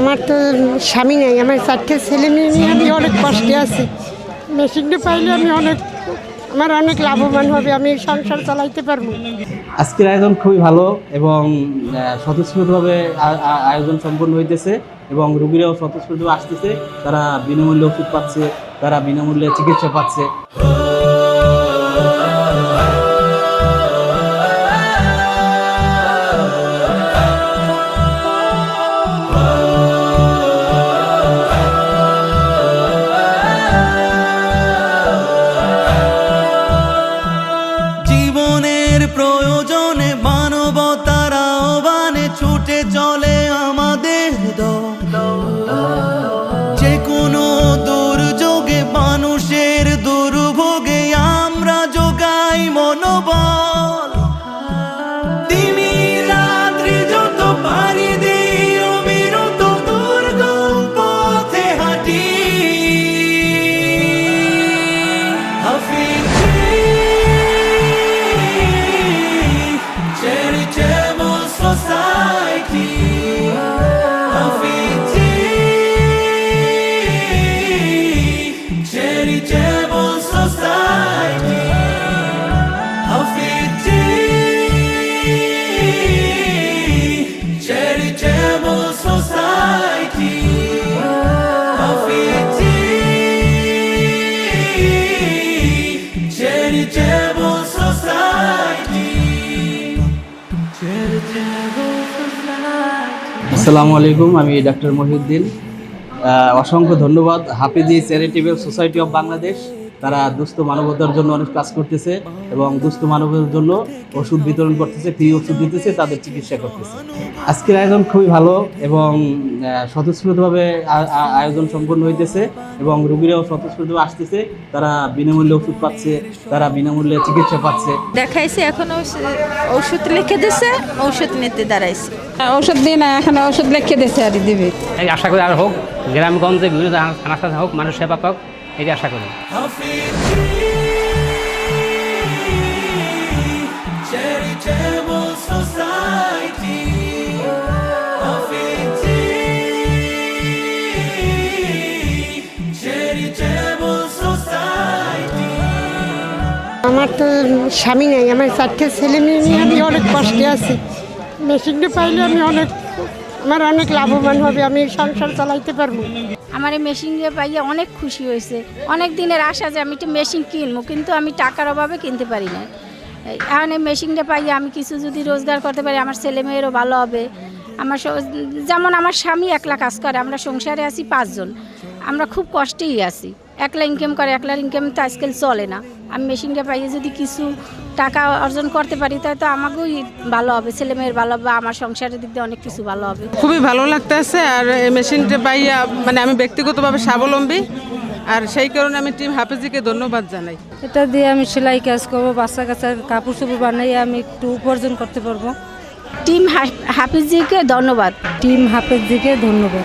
আমার তো স্বামী নেই, আমার চারটে ছেলে মেয়ে নিয়ে আমি অনেক কষ্টে আছি। মেশিনটা পাইলে আমি অনেক, আমার অনেক লাভবান হবে, আমি সংসার চালাইতে পারব। আজকের আয়োজন খুবই ভালো এবং স্বতঃস্ফূর্তভাবে আয়োজন সম্পন্ন হইতেছে এবং রুগীরাও স্বতঃস্ফূর্তভাবে আসতেছে। তারা বিনামূল্যে ওষুধ পাচ্ছে, তারা বিনামূল্যে চিকিৎসা পাচ্ছে। আসসালামু আলাইকুম, আমি ডাক্তার মহিউদ্দিন। অসংখ্য ধন্যবাদ। Hafizi charitable society of Bangladesh, তারা দুস্থ মানবতার জন্য অনেক কাজ করতেছে এবং দুস্থ মানবতার জন্য ওষুধ বিতরণ করতেছে, ফ্রি ওষুধ দিতেছে, তাদের চিকিৎসা করতেছে। আজকের আয়োজন খুবই ভালো এবং স্বতঃস্ফূর্তভাবে আয়োজন সম্পন্ন হইতেছে এবং রুগীরাও স্বতঃস্ফূর্তভাবে আসতেছে। তারা বিনামূল্যে ওষুধ পাচ্ছে, তারা বিনামূল্যে চিকিৎসা পাচ্ছে। দেখাইছে, এখন ওষুধ লিখে দিছে ওষুধ নিতে দাঁড়াইছে। ওষুধ দিই না এখন ওষুধ লিখে দিচ্ছে আর দিবে এই আশা করি আর হোক গ্রামগঞ্জে বিভিন্ন থানা থানা হোক মানুষ সেবা পাক এটি আশা করি. আমার তো স্বামী নেই আমার চারটে ছেলে মেয়ে নিয়ে আমি অনেক কষ্টে আছি মেশিনটা পাইলে আমি অনেক আমার অনেক লাভবান হবে, আমি সংসার চালাইতে পারব। আমার এই মেশিনে পাইয়ে অনেক খুশি হয়েছে। অনেক দিনের আশা যে আমি একটা মেশিন কিনবো, কিন্তু আমি টাকার অভাবে কিনতে পারি না এখন এই মেশিনটা পাইয়ে আমি কিছু যদি রোজগার করতে পারি, আমার ছেলে মেয়েরও ভালো হবে। আমার যেমন আমার স্বামী একলা কাজ করে, আমরা সংসারে আছি পাঁচজন। আমরা খুব কষ্টেই আছি। একলা ইনকাম করে একলার ইনকাম তো আজকাল চলে না। আমি মেশিনটা পাইয়ে যদি কিছু টাকা অর্জন করতে পারি তাই তো আমাকেই ভালো হবে। ছেলে মেয়ের ভালো হবে আমার সংসারের দিক দিয়ে অনেক কিছু ভালো হবে। খুবই ভালো লাগতেছে আর এই মেশিনটা পাইয়া মানে আমি ব্যক্তিগতভাবে স্বাবলম্বী। আর সেই কারণে আমি টিম হাফেজিকে ধন্যবাদ জানাই। এটা দিয়ে আমি সেলাই কাজ করব বাচ্চা কাচ্চার কাপড় চোপড় বানাই আমি একটু উপার্জন করতে পারব। টিম হাফিজজিকে ধন্যবাদ। টিম হাফেজজিকে ধন্যবাদ।